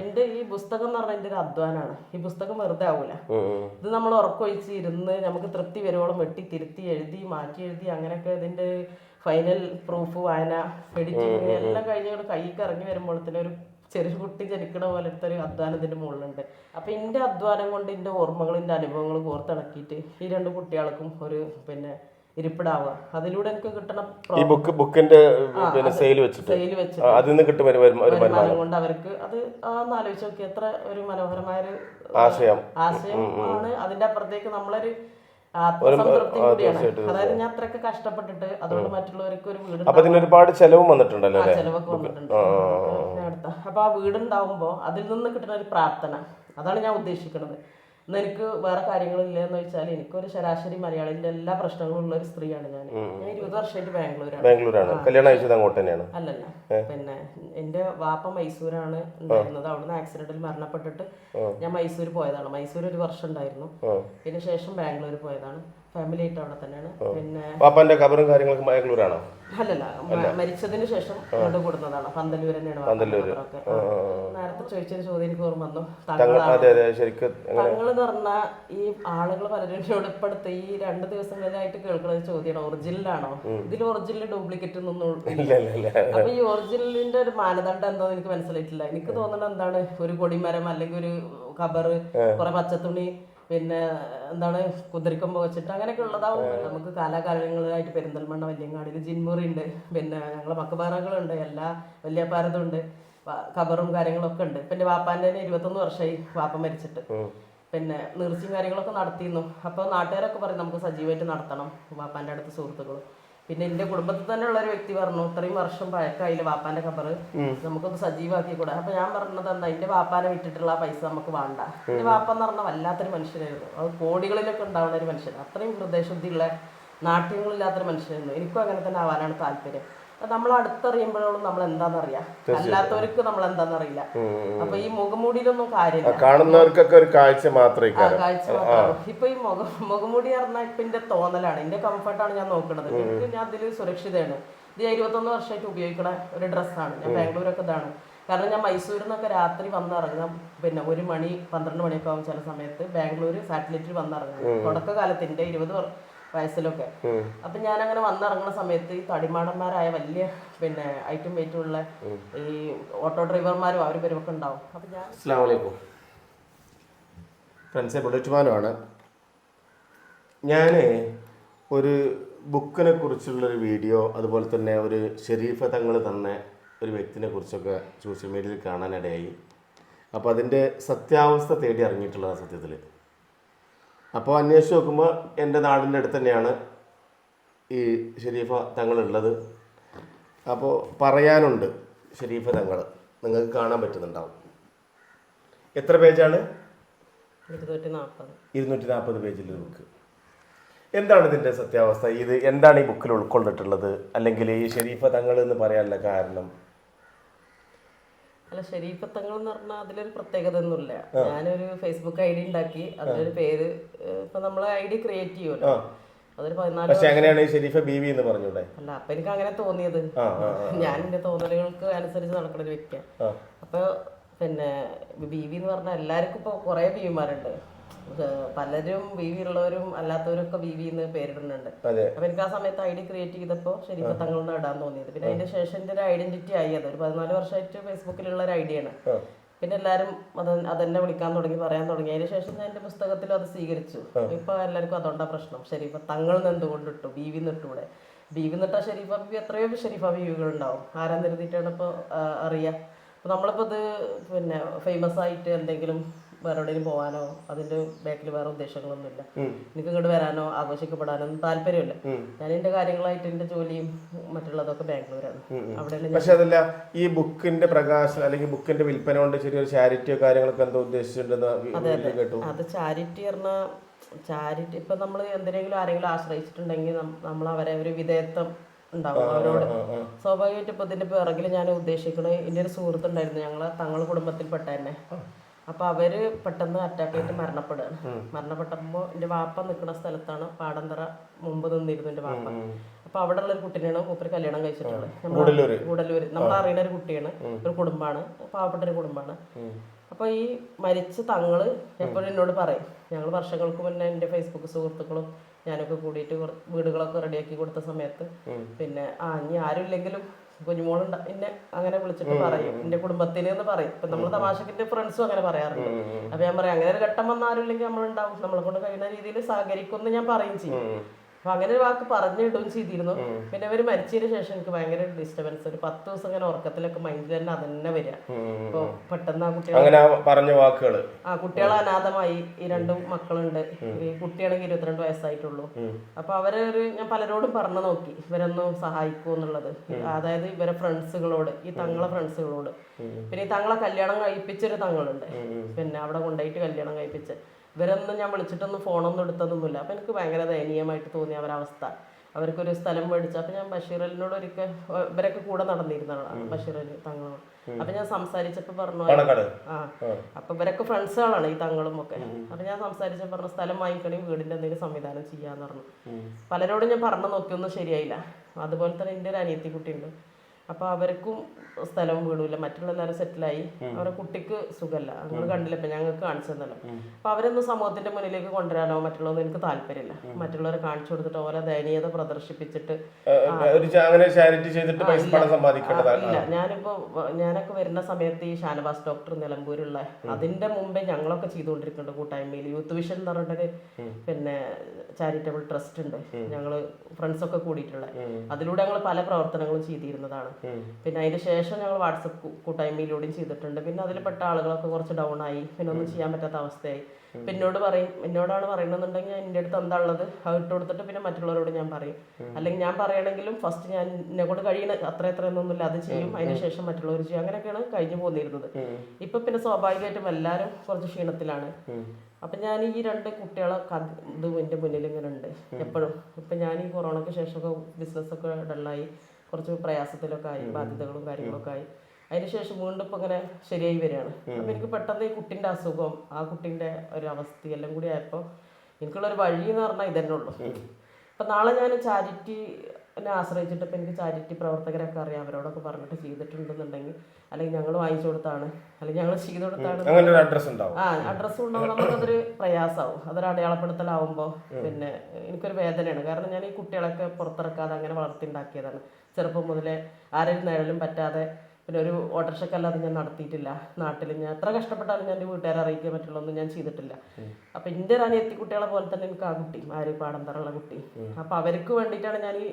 എന്റെ ഈ പുസ്തകം എന്ന് പറഞ്ഞാൽ എന്റെ ഒരു അധ്വാനാണ്. ഈ പുസ്തകം വെറുതെ ആവൂല. ഇത് നമ്മൾ ഉറക്കൊഴിച്ച് ഇരുന്ന് നമുക്ക് തൃപ്തി വരുവോളം വെട്ടി തിരുത്തി എഴുതി മാറ്റി എഴുതി അങ്ങനെയൊക്കെ ഇതിന്റെ ഫൈനൽ പ്രൂഫ് വായന എഡിറ്റിങ് എല്ലാം കഴിഞ്ഞ് കൈക്ക് ഇറങ്ങി വരുമ്പോഴത്തേനും ഒരു ചെറിയ കുട്ടി ജനിക്കണ പോലത്തെ ഒരു അധ്വാനം ഇതിന്റെ മുകളിലുണ്ട്. അപ്പൊ എന്റെ അധ്വാനം കൊണ്ട് എന്റെ ഓർമ്മകളും എന്റെ അനുഭവങ്ങളും കോർത്തിണക്കിയിട്ട് ഈ രണ്ട് കുട്ടികൾക്കും ഒരു പിന്നെ ഇരിപ്പിടാവുക. അതിലൂടെ എനിക്ക് കിട്ടണം ഈ ബുക്ക് ബുക്കിന്റെ പിന്നെ സെയിൽ വെച്ചിട്ട്. സെയിൽ വെച്ചിട്ട്. അതിൽ നിന്ന് കിട്ടും വരുമാനം. കൊണ്ട് അവർക്ക് അത് ആന്ന് ആലോചിച്ച് നോക്കി എത്ര ഒരു മനോഹരമായ ഒരു ആശയം. ആശയം ആണ്. അതിന്റെ അപ്പുറത്തേക്ക് നമ്മളൊരു ആത്മസംതൃപ്തി കൂടിയാണ്. അതായത് ഞാൻ അത്രയൊക്കെ കഷ്ടപ്പെട്ടിട്ട് അതുകൊണ്ട് മറ്റുള്ളവർക്ക് ഒരു വീട് അപ്പൊ ഇതിന് ഒരുപാട് ചെലവും വന്നിട്ടുണ്ടല്ലോ ചെലവൊക്കെ വന്നിട്ടുണ്ട്. അപ്പൊ ആ വീടുണ്ടാവുമ്പോ അതിൽ നിന്ന് കിട്ടുന്ന ഒരു പ്രാർത്ഥന. അതാണ് ഞാൻ ഉദ്ദേശിക്കുന്നത്. ഇന്ന് എനിക്ക് വേറെ കാര്യങ്ങളില്ല എന്ന് വെച്ചാൽ എനിക്കൊരു ശരാശരി മലയാളിന്റെ എല്ലാ പ്രശ്നങ്ങളും ഉള്ള ഒരു സ്ത്രീയാണ് ഞാൻ ഞാൻ ഇരുപത് വർഷമായിട്ട് ബാംഗ്ലൂരാണ്. ബാംഗ്ലൂരാണ്. കല്യാണം കഴിച്ചത് അങ്ങോട്ട് തന്നെയാണ്. അല്ലല്ല പിന്നെ എന്റെ വാപ്പ മൈസൂരാണ് ഉണ്ടായിരുന്നത്. അവിടുന്ന് ആക്സിഡന്റിൽ മരണപ്പെട്ടിട്ട് ഞാൻ മൈസൂർ പോയതാണ്. മൈസൂർ ഒരു വർഷം ഉണ്ടായിരുന്നു. പിന്നെ ശേഷം ബാംഗ്ലൂർ പോയതാണ്. ഫാമിലി ആയിട്ട് അവിടെ തന്നെയാണ്. പിന്നെ പാപ്പാന്റെ കബറും കാര്യങ്ങളൊക്കെ ബാംഗ്ലൂരാണോ അല്ലല്ല മരിച്ചതിന് ശേഷം കൊണ്ട് കൊടുത്തതാണ് പന്തല്ലൂർ തന്നെയാണ്. നേരത്തെ ചോദിച്ചൊരു ചോദ്യം എനിക്ക് ഓർമ്മ വന്നു. തങ്ങൾ പറഞ്ഞാൽ ഈ ആളുകൾ പലരും ഉൾപ്പെടുത്ത ഇപ്പോഴത്തെ ഈ രണ്ട് ദിവസങ്ങളിലായിട്ട് കേൾക്കുന്ന ഒരു ചോദ്യമാണ് ഒറിജിനലാണോ ഇതിൽ ഒറിജിനൽ ഡ്യൂപ്ലിക്കേറ്റ് ഒന്നും അപ്പൊ ഈ ഒറിജിനലിന്റെ ഒരു മാനദണ്ഡം എന്തോ എനിക്ക് മനസ്സിലായിട്ടില്ല. എനിക്ക് തോന്നുന്നത് എന്താണ്? ഒരു കൊടിമരം അല്ലെങ്കിൽ ഒരു കബറ് കുറെ പച്ചത്തുണി പിന്നെ എന്താണ് കുതിരക്കൊമ്പ് വെച്ചിട്ട് അങ്ങനെയൊക്കെ ഉള്ളതാവും. നമുക്ക് കാലാകാലങ്ങളായിട്ട് പെരിന്തൽമണ്ണ വല്യങ്ങാടിയിൽ ജിൻമുറി ഉണ്ട് പിന്നെ ഞങ്ങളെ മക്കബാറകളുണ്ട് എല്ലാ വല്യപ്പാരതും ഉണ്ട് വ- കബറും കാര്യങ്ങളൊക്കെ ഉണ്ട്. പിന്നെ വാപ്പാന്റെ തന്നെ ഇരുപത്തൊന്ന് വർഷമായി വാപ്പ മരിച്ചിട്ട്. പിന്നെ നീർച്ചയും കാര്യങ്ങളൊക്കെ നടത്തിയിരുന്നു. അപ്പോൾ നാട്ടുകാരൊക്കെ പറയും നമുക്ക് സജീവമായിട്ട് നടത്തണം വാപ്പാന്റെ അടുത്ത് സുഹൃത്തുക്കൾ പിന്നെ എന്റെ കുടുംബത്തിൽ തന്നെ ഉള്ള ഒരു വ്യക്തി പറഞ്ഞു ഇത്രയും വർഷം പഴക്കമായില്ല വാപ്പാന്റെ ഖബർ നമുക്കൊന്ന് സജീവാക്കി കൂടെ അപ്പൊ ഞാൻ പറഞ്ഞത് എന്താ എന്റെ വാപ്പാനെ വിട്ടിട്ടുള്ള പൈസ നമുക്ക് വേണ്ട. എന്റെ വാപ്പ എന്ന് പറഞ്ഞാൽ വല്ലാത്തൊരു മനുഷ്യനായിരുന്നു. അത് കോടികളിലൊക്കെ ഉണ്ടാവുന്ന ഒരു മനുഷ്യൻ അത്രയും ഹൃദയശുദ്ധിയുള്ള നാട്യങ്ങളില്ലാത്തൊരു മനുഷ്യനായിരുന്നു. എനിക്കും അങ്ങനെ തന്നെ ആവാനാണ് താല്പര്യം. നമ്മൾ അടുത്തറിയുമ്പോഴും നമ്മൾ എന്താണെന്നറിയാം അല്ലാത്തവർക്ക് നമ്മൾ എന്താണെന്നറിയില്ല അപ്പൊ ഈ മുഖമൂടിയിലൊന്നും കാര്യമില്ല. കാണുന്നവർക്കൊക്കെ ഒരു കാഴ്ച മാത്രമേ കാഴ്ച ഇപ്പൊ ഈ മുഖ മുഖമൂടി പറഞ്ഞാൽ ഇപ്പൊ എന്റെ തോന്നലാണ്. എന്റെ കംഫർട്ടാണ് ഞാൻ നോക്കുന്നത് എനിക്ക് ഞാൻ അതിൽ സുരക്ഷിതയാണ്. ഇത് ഞാൻ ഇരുപത്തൊന്ന് വർഷമായിട്ട് ഉപയോഗിക്കണ ഒരു ഡ്രസ്സാണ്. ഞാൻ ബാംഗ്ലൂരൊക്കെ ഇതാണ്. കാരണം ഞാൻ മൈസൂരിൽ നിന്നൊക്കെ രാത്രി വന്നിറങ്ങാം പിന്നെ ഒരു മണി പന്ത്രണ്ട് മണിയൊക്കെ ആവും ചില സമയത്ത് ബാംഗ്ലൂർ സാറ്റലൈറ്റിൽ വന്നിറങ്ങാം തുടക്കകാലത്ത് എന്റെ ഇരുപത് വയസ്സിലൊക്കെ. അപ്പൊ ഞാൻ അങ്ങനെ വന്നിറങ്ങുന്ന സമയത്ത് ഈ തടിമാടന്മാരായ വലിയ പിന്നെ ഐറ്റം വെയിറ്റും ഉള്ള ഈ ഓട്ടോ ഡ്രൈവർമാരും അവരും ഇവരുമൊക്കെ ഉണ്ടാവും. അപ്പൊ ഞാൻ ഫ്രണ്ട്സെ ബുള്ളറ്റുമാനുമാണ് ഞാൻ ഒരു ബുക്കിനെ കുറിച്ചുള്ളൊരു വീഡിയോ അതുപോലെ തന്നെ ഒരു ഷെരീഫ തങ്ങൾ തന്നെ ഒരു വ്യക്തിനെ കുറിച്ചൊക്കെ സോഷ്യൽ മീഡിയയിൽ കാണാനിടയായി. അപ്പോൾ അതിന്റെ സത്യാവസ്ഥ തേടി അറിഞ്ഞിട്ടുള്ളതാണ് സത്യത്തിൽ അപ്പോൾ അന്വേഷിച്ച് നോക്കുമ്പോൾ എന്റെ നാടിന്റെ അടുത്ത് തന്നെയാണ് ഈ ഷെരീഫ തങ്ങളുള്ളത്. അപ്പോൾ പറയാനുണ്ട് ഷെരീഫ തങ്ങൾ നിങ്ങൾക്ക് കാണാൻ പറ്റുന്നുണ്ടാവും. എത്ര പേജാണ്? ഇരുന്നൂറ്റി നാൽപ്പത് പേജിൽ ബുക്ക്. എന്താണ് ഇതിന്റെ സത്യാവസ്ഥ? ഇത് എന്താണ് ഈ ബുക്കിൽ ഉൾക്കൊണ്ടിട്ടുള്ളത് അല്ലെങ്കിൽ ഈ ഷെരീഫ തങ്ങൾ എന്ന് പറയാനുള്ള കാരണം? അല്ല ശരീഫത്തങ്ങൾ എന്ന് പറഞ്ഞാൽ അതിലൊരു പ്രത്യേകത ഒന്നുമില്ല ഞാനൊരു ഫേസ്ബുക്ക് ഐ ഡി ഉണ്ടാക്കി അതിലൊരു പേര് ഇപ്പൊ നമ്മൾ ഐ ഡി ക്രിയേറ്റ് ചെയ്യുമല്ലോ അതൊരു പതിനാല് പക്ഷെ ഷെരീഫ ബീവി എന്ന് പറഞ്ഞൂടെ? അല്ല അപ്പൊ എനിക്ക് അങ്ങനെ തോന്നിയത് ഞാൻ എന്റെ തോന്നലുകൾക്ക് അനുസരിച്ച് നടക്കുന്ന ഒരു വ്യക്തിയാണ് അപ്പൊ പിന്നെ ബി വി എന്ന് പറഞ്ഞാൽ എല്ലാവർക്കും ഇപ്പൊ കുറെ ബിവിമാരുണ്ട്. പലരും ബി വി ഉള്ളവരും അല്ലാത്തവരും ഒക്കെ ബി വി എന്ന് പേരിടുന്നുണ്ട്. അപ്പൊ എനിക്ക് ആ സമയത്ത് ഐ ഡി ക്രിയേറ്റ് ചെയ്തപ്പോൾ ശരിക്കും തങ്ങളുടെ ഇടാൻ തോന്നിയത്. പിന്നെ അതിന്റെ ശേഷം എന്റെ ഒരു ഐഡന്റിറ്റി ആയി. അത് ഒരു പതിനാല് വർഷമായിട്ട് ഫേസ്ബുക്കിലുള്ള ഒരു ഐഡിയാണ്. പിന്നെ എല്ലാവരും അത് അതെന്നെ വിളിക്കാൻ തുടങ്ങി പറയാൻ തുടങ്ങി. അതിന് ശേഷം ഞാൻ എന്റെ പുസ്തകത്തിൽ അത് സ്വീകരിച്ചു. ഇപ്പൊ എല്ലാവർക്കും അതുകൊണ്ടാ പ്രശ്നം. ശരീഫ തങ്ങൾ നിന്ന് എന്തുകൊണ്ട് ഇട്ടു? ബി വി നിട്ടൂടെ ബി വി നിട്ടാ ഷെരീഫ ബി എത്രയോ ഷെരീഫ ബീവികൾ ഉണ്ടാവും. ആരാ നിരുത്തിയിട്ടാണ് ഇപ്പോൾ അറിയാ. അപ്പോൾ നമ്മളിപ്പോൾ ഇത് പിന്നെ ഫേമസ് ആയിട്ട് എന്തെങ്കിലും വേറെ എവിടെയും പോകാനോ അതിന്റെ ബാക്കിൽ വേറെ ഉദ്ദേശങ്ങളൊന്നുമില്ല. എനിക്ക് ഇങ്ങോട്ട് വരാനോ ആഘോഷിക്കപ്പെടാനോ ഒന്നും താല്പര്യമില്ല. ഞാൻ എന്റെ കാര്യങ്ങളായിട്ട് എന്റെ ജോലിയും മറ്റുള്ളതൊക്കെ ബാംഗ്ലൂരാണ്. അവിടെയാണ് പക്ഷെ അതല്ല ഈ ബുക്കിന്റെ പ്രകാശനം അല്ലെങ്കിൽ ബുക്കിന്റെ വിൽപ്പന കൊണ്ട് ചെറിയൊരു ചാരിറ്റിയോ കാര്യങ്ങളൊക്കെ എന്തോ ഉദ്ദേശിച്ചിട്ടുണ്ടെന്ന് കേട്ടു. അത് ചാരിറ്റി പറഞ്ഞാൽ ചാരിറ്റി ഇപ്പൊ നമ്മൾ എന്തിനെങ്കിലും ആരെങ്കിലും ആശ്രയിച്ചിട്ടുണ്ടെങ്കിൽ നമ്മൾ അവരെ ഒരു വിധേയത്വം ഉണ്ടാവും അവരോട്. സ്വാഭാവികമായിട്ട് ഇപ്പൊ ഇതിന്റെ പിറകിൽ ഞാൻ ഉദ്ദേശിക്കുന്നത് എന്റെ ഒരു സുഹൃത്തുണ്ടായിരുന്നു ഞങ്ങളെ തങ്ങൾ കുടുംബത്തിൽപ്പെട്ട തന്നെ അപ്പൊ അവർ പെട്ടെന്ന് അറ്റാക്ക് ആയിട്ട് മരണപ്പെടുകയാണ്. മരണപ്പെട്ടപ്പോൾ എന്റെ വാപ്പ നിൽക്കുന്ന സ്ഥലത്താണ് പാടന്തറ മുമ്പ് നിന്നിരുന്നു എന്റെ വാപ്പ. അപ്പൊ അവിടെ ഉള്ള ഒരു കുട്ടീനെയാണ് മൂപ്പര് കല്യാണം കഴിച്ചിട്ടുള്ളത്. ഗൂഡല്ലൂര്. നമ്മൾ അറിയുന്ന ഒരു കുട്ടിയാണ്. ഒരു കുടുംബമാണ് പാവപ്പെട്ട ഒരു കുടുംബമാണ് അപ്പൊ ഈ മരിച്ച തങ്ങൾ എപ്പോഴും എന്നോട് പറയും. ഞങ്ങൾ വർഷങ്ങൾക്ക് മുന്നേ എന്റെ ഫേസ്ബുക്ക് സുഹൃത്തുക്കളും ഞാനൊക്കെ കൂടിയിട്ട് വീടുകളൊക്കെ റെഡിയാക്കി കൊടുത്ത സമയത്ത് പിന്നെ ആ ഇനി ആരും ഇല്ലെങ്കിലും കുഞ്ഞുമോളുണ്ട. എന്നെ അങ്ങനെ വിളിച്ചിട്ട് പറയും. എന്റെ കുടുംബത്തിന് എന്ന് പറയും. ഇപ്പൊ നമ്മൾ തമാശക്കിന്റെ ഫ്രണ്ട്സും അങ്ങനെ പറയാറുണ്ട്. അപ്പൊ ഞാൻ പറയാം അങ്ങനെ ഒരു ഘട്ടം വന്ന ആരും ഇല്ലെങ്കിൽ നമ്മളുണ്ടാവും. നമ്മളെ കൊണ്ട് കഴിയുന്ന രീതിയിൽ സഹകരിക്കുമെന്ന് ഞാൻ പറയും ചെയ്യും. അപ്പൊ അങ്ങനെ ഒരു വാക്ക് പറഞ്ഞിടുകയും ചെയ്തിരുന്നു. പിന്നെ അവർ മരിച്ചതിന് ശേഷം എനിക്ക് ഭയങ്കര ഡിസ്റ്റർബൻസ് ഒരു പത്ത് ദിവസം ഇങ്ങനെ ഉറക്കത്തിലൊക്കെ മൈൻഡിൽ തന്നെ അതന്നെ വരിക. അപ്പൊ പെട്ടെന്ന് ആ കുട്ടികൾ അങ്ങനെ പറഞ്ഞ വാക്കുകൾ ആ കുട്ടികൾ അനാഥമായി. ഈ രണ്ടും മക്കളുണ്ട്. ഈ കുട്ടിയാണെങ്കിൽ ഇരുപത്തിരണ്ട് വയസ്സായിട്ടുള്ളൂ. അപ്പൊ അവരെ ഒരു ഞാൻ പലരോടും പറഞ്ഞു നോക്കി. ഇവരൊന്നും സഹായിക്കൂ എന്നുള്ളത്. അതായത് ഇവരെ ഫ്രണ്ട്സുകളോട് ഈ തങ്ങളെ ഫ്രണ്ട്സുകളോട് പിന്നെ ഈ തങ്ങളെ കല്യാണം കഴിപ്പിച്ചൊരു തങ്ങളുണ്ട്. പിന്നെ അവിടെ കൊണ്ടുപോയിട്ട് കല്യാണം കഴിപ്പിച്ച്. ഇവരൊന്നും ഞാൻ വിളിച്ചിട്ടൊന്നും ഫോണൊന്നും എടുത്തതൊന്നുമില്ല അപ്പോൾ എനിക്ക് ഭയങ്കര ദയനീയമായിട്ട് തോന്നിയ അവരവസ്ഥ അവർക്കൊരു സ്ഥലം മേടിച്ചു അപ്പം ഞാൻ ബഷീറലിനോട് ഒരിക്കൽ ഇവരൊക്കെ കൂടെ നടന്നിരുന്നതാണ് ബഷീറലി തങ്ങളോട് അപ്പൊ ഞാൻ സംസാരിച്ചപ്പോ പറഞ്ഞു ആ. അപ്പൊ ഇവരൊക്കെ ഫ്രണ്ട്സുകളാണ് ഈ തങ്ങളും ഒക്കെ. അപ്പൊ ഞാൻ സംസാരിച്ച പറഞ്ഞു സ്ഥലം വാങ്ങിക്കണേ വീടിന്റെ എന്തെങ്കിലും സംവിധാനം ചെയ്യാന്ന് പറഞ്ഞു. പലരോടും ഞാൻ പറഞ്ഞു നോക്കിയൊന്നും ശരിയായില്ല. അതുപോലെ തന്നെ എന്റെ ഒരു അനിയത്തി കുട്ടിയുണ്ട് അപ്പൊ അവർക്കും സ്ഥലവും വീടില്ല മറ്റുള്ള എല്ലാവരും സെറ്റിലായി. അവരുടെ കുട്ടിക്ക് സുഖമല്ല ഞങ്ങൾ കണ്ടില്ല. ഇപ്പൊ ഞങ്ങൾക്ക് കാണിച്ചു തന്നല്ലോ. അപ്പൊ അവരൊന്നും സമൂഹത്തിന്റെ മുന്നിലേക്ക് കൊണ്ടുവരാനോ മറ്റുള്ളതൊന്നും എനിക്ക് താല്പര്യമില്ല. മറ്റുള്ളവരെ കാണിച്ചു കൊടുത്തിട്ട് ഓരോ ദയനീയത പ്രദർശിപ്പിച്ചിട്ട് ഇല്ല. ഞാനൊക്കെ വരുന്ന സമയത്ത് ഈ ഷാനവാസ് ഡോക്ടർ നിലമ്പൂരുള്ള അതിന്റെ മുമ്പേ ഞങ്ങളൊക്കെ ചെയ്തുകൊണ്ടിരിക്കുന്നുണ്ട് കൂട്ടായ്മയിൽ. യൂത്ത് വിഷൻ എന്ന് പറഞ്ഞിട്ടൊരു പിന്നെ ചാരിറ്റബിൾ ട്രസ്റ്റ് ഉണ്ട്. ഞങ്ങൾ ഫ്രണ്ട്സ് ഒക്കെ കൂടിയിട്ടുള്ള. അതിലൂടെ ഞങ്ങൾ പല പ്രവർത്തനങ്ങളും ചെയ്തിരുന്നതാണ്. പിന്നെ അതിന് ശേഷം ഞങ്ങൾ വാട്സപ്പ് കൂട്ടായ്മയിലൂടെയും ചെയ്തിട്ടുണ്ട്. പിന്നെ അതിൽ പെട്ട ആളുകളൊക്കെ കുറച്ച് ഡൗൺ ആയി. പിന്നെ ഒന്നും ചെയ്യാൻ പറ്റാത്ത അവസ്ഥയായി. പിന്നോട് പറയും എന്നോടാണ് പറയണമെന്നുണ്ടെങ്കിൽ ഞാൻ എന്റെ അടുത്ത് എന്താ ഉള്ളത്? അത് ഇട്ട് കൊടുത്തിട്ട് പിന്നെ മറ്റുള്ളവരോട് ഞാൻ പറയും. അല്ലെങ്കിൽ ഞാൻ പറയണമെങ്കിലും ഫസ്റ്റ് ഞാൻ എന്നെ കൊണ്ട് കഴിയണ അത്ര എത്ര ഒന്നുമില്ല അത് ചെയ്യും. അതിനുശേഷം മറ്റുള്ളവർ ചെയ്യും. അങ്ങനെയൊക്കെയാണ് കഴിഞ്ഞു പോന്നിരുന്നത്. ഇപ്പൊ പിന്നെ സ്വാഭാവികമായിട്ടും എല്ലാവരും കുറച്ച് ക്ഷീണത്തിലാണ്. അപ്പൊ ഞാൻ ഈ രണ്ട് കുട്ടികളെ ഇത് എന്റെ മുന്നിൽ ഇങ്ങനെ ഉണ്ട് എപ്പോഴും. ഇപ്പൊ ഞാൻ ഈ കൊറോണയ്ക്ക് ശേഷമൊക്കെ ബിസിനസ്സൊക്കെ ഡള്ളായി കുറച്ച് പ്രയാസത്തിലൊക്കെ ആയി ബാധ്യതകളും കാര്യങ്ങളൊക്കെ ആയി. അതിനുശേഷം വീണ്ടും ഇപ്പം ഇങ്ങനെ ശരിയായി വരികയാണ്. അപ്പം എനിക്ക് പെട്ടെന്ന് ഈ കുട്ടിന്റെ അസുഖം ആ കുട്ടിന്റെ ഒരു അവസ്ഥ എല്ലാം കൂടി ആയപ്പോൾ എനിക്കുള്ളൊരു വഴി എന്ന് പറഞ്ഞാൽ ഇതന്നെ ഉള്ളൂ. അപ്പം നാളെ ഞാൻ ചാരിറ്റി എന്നെ ആശ്രയിച്ചിട്ട് ഇപ്പം എനിക്ക് ചാരിറ്റി പ്രവർത്തകരൊക്കെ അറിയാം. അവരോടൊക്കെ പറഞ്ഞിട്ട് ചെയ്തിട്ടുണ്ടെന്നുണ്ടെങ്കിൽ അല്ലെങ്കിൽ ഞങ്ങൾ വാങ്ങിച്ചു കൊടുത്താണ് അല്ലെങ്കിൽ ഞങ്ങൾ ചെയ്തു കൊടുത്താണ്. അങ്ങനെ അഡ്രസ് ഉണ്ടാവും. ആ അഡ്രസ്സ് ഉണ്ടാവും നമുക്കതൊരു പ്രയാസമാവും അതൊരു അടയാളപ്പെടുത്തലാവുമ്പോൾ പിന്നെ എനിക്കൊരു വേദനയാണ്. കാരണം ഞാൻ ഈ കുട്ടികളൊക്കെ പുറത്തിറക്കാതെ അങ്ങനെ വളർത്തിണ്ടാക്കിയതാണ്. ചെറുപ്പം മുതലേ ആരെയും നേടലും പറ്റാതെ പിന്നെ ഒരു ഓട്ടർഷക്കല്ലാതെ ഞാൻ നടത്തിയിട്ടില്ല നാട്ടിൽ ഞാൻ എത്ര കഷ്ടപ്പെട്ടാലും ഞാൻ എന്റെ വീട്ടുകാരെ അറിയിക്കുക മറ്റുള്ളതൊന്നും ഞാൻ ചെയ്തിട്ടില്ല. അപ്പൊ എന്റെ ഒരു എത്തി കുട്ടികളെ പോലെ തന്നെ എനിക്ക് ആ കുട്ടി ആര് പാടന്തറുള്ള കുട്ടി. അപ്പൊ അവർക്ക് വേണ്ടിയിട്ടാണ് ഞാൻ ഈ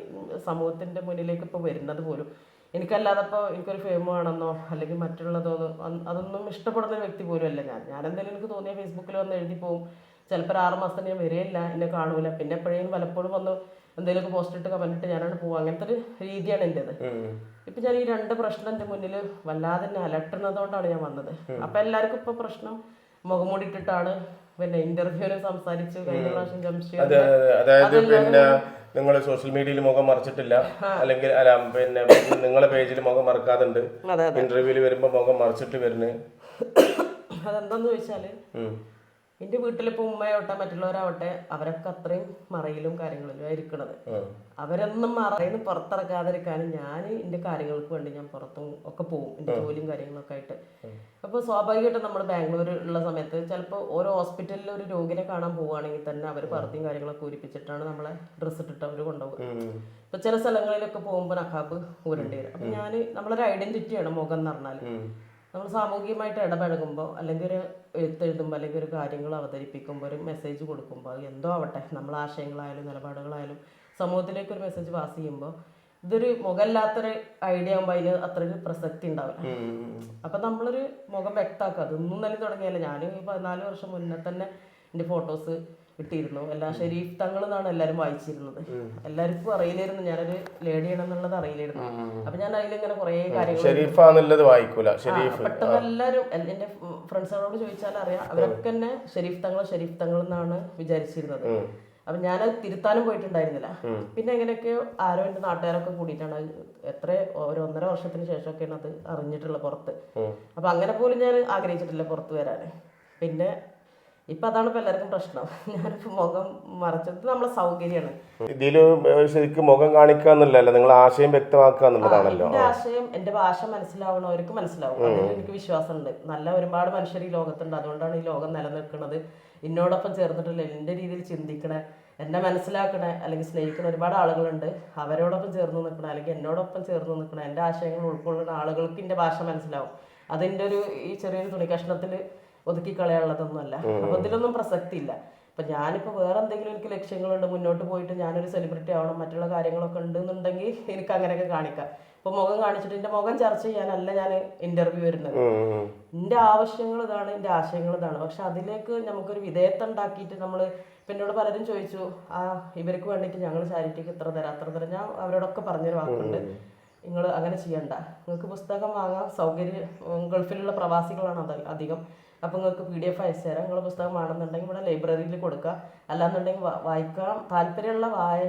സമൂഹത്തിന്റെ മുന്നിലേക്ക് ഇപ്പോൾ വരുന്നത് പോലും. എനിക്കല്ലാതെ ഇപ്പോൾ എനിക്കൊരു ഫെയിം ആണെന്നോ അല്ലെങ്കിൽ മറ്റുള്ളതോ അതൊന്നും ഇഷ്ടപ്പെടുന്ന ഒരു വ്യക്തി പോലും അല്ല ഞാൻ. ഞാൻ എന്തെങ്കിലും എനിക്ക് തോന്നിയ ഫേസ്ബുക്കിൽ വന്ന് എഴുതി പോകും ചിലപ്പോൾ ഒരു ആറ് മാസത്തിന് ഞാൻ വരികയില്ല എന്നെ കാണൂല. പിന്നെ എപ്പോഴേലും പലപ്പോഴും വന്ന് എന്തെങ്കിലുമൊക്കെ പോസ്റ്റ് ഇട്ട് കമന്റ് ഇട്ട് ഞാനാണ് പോവുക അങ്ങനത്തെ ഒരു രീതിയാണ് എന്റെത് ഇപ്പൊ ഞാൻ ഈ രണ്ട് പ്രശ്നം എന്റെ മുന്നിൽ വല്ലാതെ തന്നെ അലട്ടുന്നതുകൊണ്ടാണ് ഞാൻ വന്നത്. അപ്പൊ എല്ലാവർക്കും ഇപ്പൊ പ്രശ്നം മുഖം ഇട്ടിട്ടാണ് പിന്നെ ഇന്റർവ്യൂവിന് സംസാരിച്ചു കഴിഞ്ഞ പ്രാവശ്യം ജംഷീർ അതെ, അതെ. അതായത് പിന്നെ നിങ്ങൾ സോഷ്യൽ മീഡിയയിൽ മുഖം മറച്ചിട്ടില്ല. അല്ലെങ്കിൽ അല്ല പിന്നെ നിങ്ങളെ പേജിൽ മുഖം മറക്കാതുണ്ട്. ഇന്റർവ്യൂവിൽ വരുമ്പോ മുഖം മറച്ചിട്ട് വരുന്നത് അതെന്താന്ന് ചോദിച്ചാൽ എന്റെ വീട്ടിലിപ്പോ ഉമ്മയാവട്ടെ മറ്റുള്ളവരാവട്ടെ അവരൊക്കെ അത്രയും മറയിലും കാര്യങ്ങളിലും ആയിരിക്കണത്. അവരൊന്നും മറയിന്ന് പുറത്തിറക്കാതിരിക്കാനും ഞാൻ എന്റെ കാര്യങ്ങൾക്ക് വേണ്ടി ഞാൻ പുറത്തും ഒക്കെ പോകും എന്റെ ജോലിയും കാര്യങ്ങളൊക്കെ ആയിട്ട്. അപ്പൊ സ്വാഭാവികമായിട്ടും നമ്മൾ ബാംഗ്ലൂർ ഉള്ള സമയത്ത് ചിലപ്പോൾ ഓരോ ഹോസ്പിറ്റലിൽ ഒരു രോഗിനെ കാണാൻ പോവുകയാണെങ്കിൽ തന്നെ അവർ പറത്തിയും കാര്യങ്ങളൊക്കെ ഒരുപ്പിച്ചിട്ടാണ് നമ്മളെ ഡ്രസ്സ് ഇട്ടിട്ട് അവർ കൊണ്ടുപോകുക ഇപ്പൊ ചില സ്ഥലങ്ങളിലൊക്കെ പോകുമ്പോൾ നഖാബ് ഊരേണ്ടി വരും. അപ്പൊ ഞാൻ നമ്മളൊരു ഐഡന്റിറ്റിയാണ് മുഖം എന്ന് പറഞ്ഞാൽ നമ്മൾ സാമൂഹികമായിട്ട് ഇടപഴകുമ്പോൾ അല്ലെങ്കിൽ ഒരു എഴുത്തെഴുതുമ്പോൾ അല്ലെങ്കിൽ ഒരു കാര്യങ്ങൾ അവതരിപ്പിക്കുമ്പോൾ ഒരു മെസ്സേജ് കൊടുക്കുമ്പോൾ അത് എന്തോ ആവട്ടെ നമ്മൾ ആശയങ്ങളായാലും നിലപാടുകളായാലും സമൂഹത്തിലേക്ക് ഒരു മെസ്സേജ് പാസ് ചെയ്യുമ്പോൾ ഇതൊരു മുഖമില്ലാത്തൊരു ഐഡിയ ആകുമ്പോൾ അതിന് അത്രയ്ക്ക് പ്രസക്തി ഉണ്ടാവില്ല. അപ്പൊ നമ്മളൊരു മുഖം വ്യക്തമാക്കുക. അതൊന്നും തന്നെ തുടങ്ങിയല്ല. ഞാൻ ഈ പതിനാല് വർഷം മുന്നേ തന്നെ എന്റെ ഫോട്ടോസ് ഇട്ടിരുന്നു എല്ലാ ഷെരീഫ് തങ്ങൾ എന്നാണ് എല്ലാവരും വായിച്ചിരുന്നത് എല്ലാവർക്കും അറിയില്ലായിരുന്നു. ഞാനൊരു ലേഡിയാണെന്നുള്ളത് അറിയില്ലായിരുന്നു. അപ്പൊ ഞാൻ അതിലിങ്ങനെ കുറേ കാര്യങ്ങൾ വായിക്കൂല. പെട്ടെന്ന് എല്ലാവരും എന്റെ ഫ്രണ്ട്സുകളോട് ചോദിച്ചാൽ അറിയാം. അവരൊക്കെ തന്നെ ഷെരീഫ് തങ്ങൾ ഷെരീഫ് തങ്ങൾ എന്നാണ് വിചാരിച്ചിരുന്നത് അപ്പൊ ഞാനത് തിരുത്താനും പോയിട്ടുണ്ടായിരുന്നില്ല. പിന്നെ എങ്ങനെയൊക്കെയോ ആരോ എന്റെ നാട്ടുകാരൊക്കെ കൂടിയിട്ടാണ് എത്ര ഒരു ഒന്നര വർഷത്തിന് ശേഷമൊക്കെയാണ് അത് അറിഞ്ഞിട്ടുള്ളത് പുറത്ത്. അപ്പൊ അങ്ങനെ പോലും ഞാൻ ആഗ്രഹിച്ചിട്ടില്ല പുറത്ത് വരാൻ. പിന്നെ ഇപ്പൊ അതാണ് പലർക്കും എല്ലാവർക്കും പ്രശ്നം. ഞാനിപ്പോൾ മുഖം മറച്ചത് നമ്മളെ സൗകര്യമാണ്. ഇതിൽ ശരിക്കും മുഖം കാണിക്കുക എന്നുള്ളതല്ല നിങ്ങൾ ആശയം വ്യക്തമാക്കുക എന്നുള്ളതാണല്ലോ. എന്റെ ആശയം എന്റെ ഭാഷ മനസ്സിലാവണവർക്ക് മനസ്സിലാവും. അതിൽ എനിക്ക് വിശ്വാസമുണ്ട്. നല്ല ഒരുപാട് മനുഷ്യർ ഈ ലോകത്തുണ്ട്. അതുകൊണ്ടാണ് ഈ ലോകം നിലനിൽക്കുന്നത് എന്നോടൊപ്പം ചേർന്നിട്ടില്ല എന്റെ രീതിയിൽ ചിന്തിക്കണേ എന്നെ മനസ്സിലാക്കണേ അല്ലെങ്കിൽ സ്നേഹിക്കണ ഒരുപാട് ആളുകളുണ്ട്. അവരോടൊപ്പം ചേർന്ന് നിൽക്കണ അല്ലെങ്കിൽ എന്നോടൊപ്പം ചേർന്ന് നിൽക്കണ എന്റെ ആശയങ്ങൾ ഉൾക്കൊള്ളുന്ന ആളുകൾക്ക് എന്റെ ഭാഷ മനസ്സിലാവും. അതിന്റെ ഒരു ഈ ചെറിയൊരു തുണി കഷ്ണത്തിൽ ഒതുക്കി കളയാനുള്ളതൊന്നുമല്ല അപ്പൊ ഇതിലൊന്നും പ്രസക്തി ഇല്ല ഇപ്പൊ ഞാനിപ്പോ വേറെ എന്തെങ്കിലും എനിക്ക് ലക്ഷ്യങ്ങളുണ്ട് മുന്നോട്ട് പോയിട്ട് ഞാനൊരു സെലിബ്രിറ്റി ആവണം മറ്റുള്ള കാര്യങ്ങളൊക്കെ ഉണ്ടെന്നുണ്ടെങ്കിൽ എനിക്ക് അങ്ങനെയൊക്കെ കാണിക്കാം. ഇപ്പൊ മുഖം കാണിച്ചിട്ട് എന്റെ മുഖം ചർച്ച ചെയ്യാനല്ല ഞാൻ ഇന്റർവ്യൂ വരുന്നത്. എന്റെ ആവശ്യങ്ങൾ ഇതാണ് എന്റെ ആശയങ്ങൾ ഇതാണ്. പക്ഷെ അതിലേക്ക് നമുക്കൊരു വിധേയത്വം ഉണ്ടാക്കിയിട്ട് നമ്മൾ ഇപ്പം എന്നോട് പലരും ചോദിച്ചു ആ ഇവർക്ക് വേണ്ടിയിട്ട് ഞങ്ങൾ ചാരിറ്റിക്ക് ഇത്ര തരാം അത്ര തരാം. ഞാൻ അവരോടൊക്കെ പറഞ്ഞൊരു വാക്കുണ്ട്. നിങ്ങൾ അങ്ങനെ ചെയ്യണ്ട. നിങ്ങൾക്ക് പുസ്തകം വാങ്ങാൻ സൗകര്യം ഗൾഫിലുള്ള പ്രവാസികളാണ് അത് അധികം. അപ്പം നിങ്ങൾക്ക് പി ഡി എഫ് അയച്ചു തരാം. നിങ്ങളുടെ പുസ്തകം വേണമെന്നുണ്ടെങ്കിൽ ഇവിടെ ലൈബ്രറിയിൽ കൊടുക്കുക അല്ലാന്നുണ്ടെങ്കിൽ വായിക്കാം. വായിക്കാൻ താല്പര്യമുള്ള വായ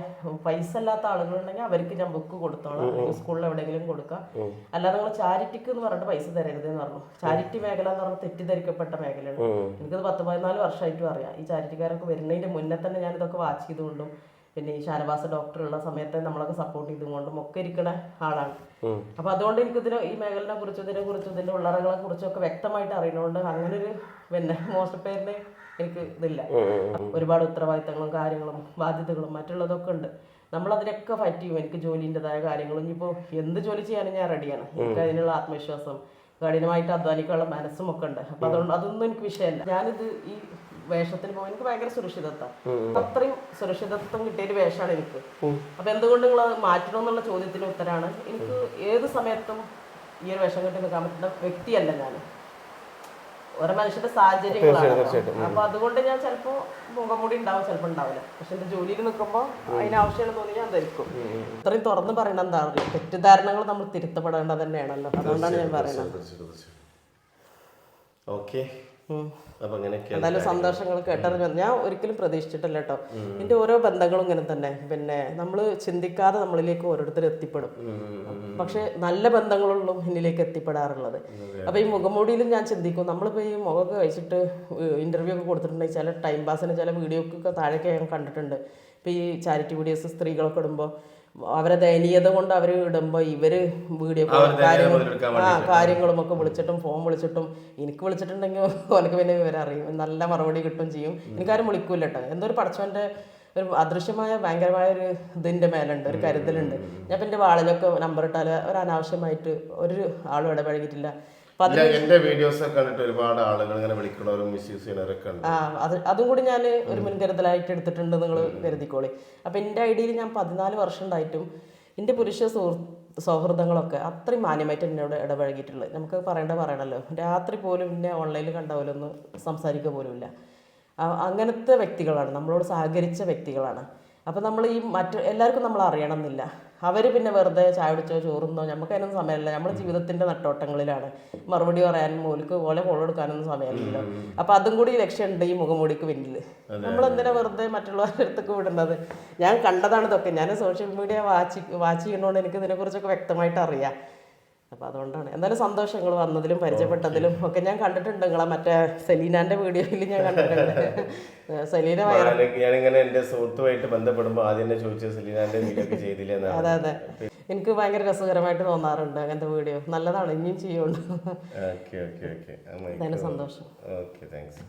പൈസ അല്ലാത്ത ആളുകളുണ്ടെങ്കിൽ അവർക്ക് ഞാൻ ബുക്ക് കൊടുത്തോളാം. അല്ലെങ്കിൽ സ്കൂളിൽ എവിടെയെങ്കിലും കൊടുക്കാം. അല്ലാതെ നിങ്ങൾ ചാരിറ്റിക്ക് എന്ന് പറഞ്ഞിട്ട് പൈസ തരരുത് എന്ന് പറഞ്ഞു. ചാരിറ്റി മേഖല എന്ന് പറഞ്ഞാൽ തെറ്റിദ്ധരിക്കപ്പെട്ട മേഖലയാണ്. എനിക്കത് പത്ത് പതിനാല് വർഷമായിട്ടും അറിയാം. ഈ ചാരിറ്റിക്കാരൊക്കെ വരുന്നതിന്റെ മുന്നേ തന്നെ ഞാൻ ഇതൊക്കെ വാച്ച് ചെയ്തുകൊണ്ടും പിന്നെ ഈ ഷാനവാസ ഡോക്ടർ ഉള്ള സമയത്ത് നമ്മളൊക്കെ സപ്പോർട്ട് ചെയ്തുകൊണ്ടും ഒക്കെ ഇരിക്കുന്ന ആളാണ്. അപ്പൊ അതുകൊണ്ട് എനിക്ക് എനിക്കിതിന് ഈ മേഖലനെ കുറിച്ചും ഇതിനെ കുറിച്ചും ഇതിന്റെ ഉള്ളറകളെ കുറിച്ചും ഒക്കെ വ്യക്തമായിട്ട് അറിയുന്നതുകൊണ്ട് അങ്ങനെ ഒരു പിന്നെ മോസ്റ്റ് പേരിന് എനിക്ക് ഇതില്ല. ഒരുപാട് ഉത്തരവാദിത്തങ്ങളും കാര്യങ്ങളും ബാധ്യതകളും മറ്റുള്ളതൊക്കെ ഉണ്ട്. നമ്മൾ അതിനൊക്കെ ഫൈറ്റ് ചെയ്യും. എനിക്ക് ജോലിന്റെതായ കാര്യങ്ങളും. ഇനിയിപ്പോൾ എന്ത് ജോലി ചെയ്യാനും ഞാൻ റെഡിയാണ് എനിക്ക് അതിനുള്ള ആത്മവിശ്വാസം കഠിനമായിട്ട് അധ്വാനിക്കാനുള്ള മനസ്സും ഒക്കെ ഉണ്ട്. അപ്പൊ അതുകൊണ്ട് അതൊന്നും എനിക്ക് വിഷയമല്ല. ഞാനിത് ഈ വേഷത്തിന് പോകുമ്പോൾ എനിക്ക് ഭയങ്കര സുരക്ഷിതത്വം. അത്രയും സുരക്ഷിതത്വം കിട്ടിയ ഒരു വേഷമാണ് എനിക്ക്. അപ്പൊ എന്തുകൊണ്ട് നിങ്ങൾ മാറ്റണമെന്നുള്ള ചോദ്യത്തിന് ഉത്തരാണ്. എനിക്ക് ഏത് സമയത്തും ഈ ഒരു വേഷം കെട്ടി നിൽക്കാൻ പറ്റുന്ന വ്യക്തിയല്ല ഞാൻ ഓരോ മനുഷ്യന്റെ സാഹചര്യങ്ങളാണ്. അപ്പൊ അതുകൊണ്ട് ഞാൻ ചിലപ്പോ മുഖംമൂടി ഉണ്ടാവും ചിലപ്പോ ഉണ്ടാവില്ല. പക്ഷെ എന്റെ ജോലിയിൽ നിൽക്കുമ്പോൾ അതിനാവശ്യമാണ് തോന്നി ഞാൻ ധരിക്കും. ഇത്രയും തുറന്ന് പറയണ എന്താ പറയുക തെറ്റിദ്ധാരണകൾ നമ്മൾ തിരുത്തപ്പെടേണ്ടത് തന്നെയാണല്ലോ. അതുകൊണ്ടാണ് ഞാൻ പറയുന്നത്. ഓക്കെ. എന്തായാലും സന്തോഷങ്ങൾ കേട്ടറിഞ്ഞു. ഞാൻ ഒരിക്കലും പ്രതീക്ഷിച്ചിട്ടില്ല കേട്ടോ. എന്റെ ഓരോ ബന്ധങ്ങളും ഇങ്ങനെ തന്നെ. പിന്നെ നമ്മൾ ചിന്തിക്കാതെ നമ്മളിലേക്ക് ഓരോരുത്തർ എത്തിപ്പെടും. പക്ഷെ നല്ല ബന്ധങ്ങളുള്ളൂ എന്നിലേക്ക് എത്തിപ്പെടാറുള്ളത്. അപ്പൊ ഈ മുഖമൂടിയിലും ഞാൻ ചിന്തിക്കും. നമ്മളിപ്പോ ഈ മുഖമൊക്കെ കഴിച്ചിട്ട് ഇന്റർവ്യൂ ഒക്കെ കൊടുത്തിട്ടുണ്ടെങ്കിൽ ചില ടൈം പാസിന് ചില വീഡിയോക്കൊക്കെ താഴേക്ക് ഞാൻ കണ്ടിട്ടുണ്ട്. ഇപ്പൊ ഈ ചാരിറ്റി വീഡിയോസ് സ്ത്രീകളൊക്കെ ഇടുമ്പോൾ അവരെ ദയനീയത കൊണ്ട് അവർ ഇടുമ്പോൾ ഇവർ വീഡിയോ ആ കാര്യങ്ങളും ഒക്കെ വിളിച്ചിട്ടും ഫോൺ വിളിച്ചിട്ടും എനിക്ക് വിളിച്ചിട്ടുണ്ടെങ്കിൽ ഓനക്ക് പിന്നെ വിവരം അറിയും. നല്ല മറുപടി കിട്ടും ചെയ്യും. എനിക്കാരും വിളിക്കൂല കേട്ടോ എന്തോ ഒരു പടച്ചവന്റെ ഒരു അദൃശ്യമായ ഭയങ്കരമായ ഒരു ഇതിന്റെ മേലുണ്ട് ഒരു കരുതലുണ്ട്. ഞാൻ പിന്നെ വാളിലൊക്കെ നമ്പർ ഇട്ടാൽ ഒരു അനാവശ്യമായിട്ട് ഒരു ആളും ഇടപഴകിയിട്ടില്ല. എന്റെ വീഡിയോസ് കണ്ടിട്ട് ഒരുപാട് ആളുകൾ ഇങ്ങനെ വിളിക്കണവരും മിസ്യൂസ് ചെയ്യണവരൊക്കെ ഉണ്ട്. ആ അത് അതും കൂടി ഞാൻ ഒരു മുൻകരുതലായിട്ട് എടുത്തിട്ടുണ്ട് നിങ്ങൾ കരുതിക്കോളി. അപ്പം എന്റെ ഐഡിയയിൽ ഞാൻ പതിനാല് വർഷം ഉണ്ടായിട്ടും എന്റെ പുരുഷ സുഹൃത്ത് സൗഹൃദങ്ങളൊക്കെ അത്രയും മാന്യമായിട്ട് എന്നോട് ഇടപഴകിയിട്ടുള്ളത്. നമുക്ക് പറയേണ്ട പറയണല്ലോ രാത്രി പോലും എന്നെ ഓൺലൈനിൽ കണ്ട പോലെ ഒന്ന് സംസാരിക്കുക പോലുമില്ല അങ്ങനത്തെ വ്യക്തികളാണ് നമ്മളോട് സഹകരിച്ച വ്യക്തികളാണ്. അപ്പം നമ്മൾ ഈ മറ്റു എല്ലാവർക്കും നമ്മൾ അറിയണം എന്നില്ല. അവർ പിന്നെ വെറുതെ ചായ കുടിച്ചോ ചോറുന്നോ നമുക്ക് അതിനൊന്നും സമയമില്ല. നമ്മുടെ ജീവിതത്തിന്റെ നട്ടോട്ടങ്ങളിലാണ്. മറുപടി പറയാനും മോലിക്ക് പോലെ ഫോളോ എടുക്കാനൊന്നും സമയമില്ലല്ലോ. അപ്പൊ അതും കൂടി ലക്ഷ്യമുണ്ട് ഈ മുഖംമൂടിക്ക് പിന്നിൽ നമ്മൾ എന്തിനാ വെറുതെ മറ്റുള്ളവരുടെ അടുത്തേക്ക് വിടുന്നത്? ഞാൻ കണ്ടതാണ് ഇതൊക്കെ. ഞാൻ സോഷ്യൽ മീഡിയ വാച്ച് വാച്ച് ചെയ്യുന്നതുകൊണ്ട് എനിക്ക് ഇതിനെക്കുറിച്ചൊക്കെ വ്യക്തമായിട്ട് അറിയാം. അപ്പൊ അതുകൊണ്ടാണ്. എന്തായാലും സന്തോഷം സന്തോഷങ്ങൾ വന്നതിലും പരിചയപ്പെട്ടതിലും ഒക്കെ ഞാൻ കണ്ടിട്ടുണ്ട് നിങ്ങളെ മറ്റേ സെലീനാന്റെ വീഡിയോയിൽ ഞാൻ കണ്ടിട്ടുണ്ട്. സെലീന ഞാനിങ്ങനെ എന്റെ സുഹൃത്തുമായിട്ട് ബന്ധപ്പെടുമ്പോൾ ആദ്യം തന്നെ ചോദിച്ചത് സെലീനാന്റെ വീഡിയോ ഒക്കെ ചെയ്തില്ലേ അതെ അതെ. എനിക്ക് ഭയങ്കര രസകരമായിട്ട് തോന്നാറുണ്ട് അങ്ങനത്തെ വീഡിയോ. നല്ലതാണ് ഇനിയും ചെയ്യുള്ളൂ. Okay okay okay. എന്തായാലും സന്തോഷം. Okay thanks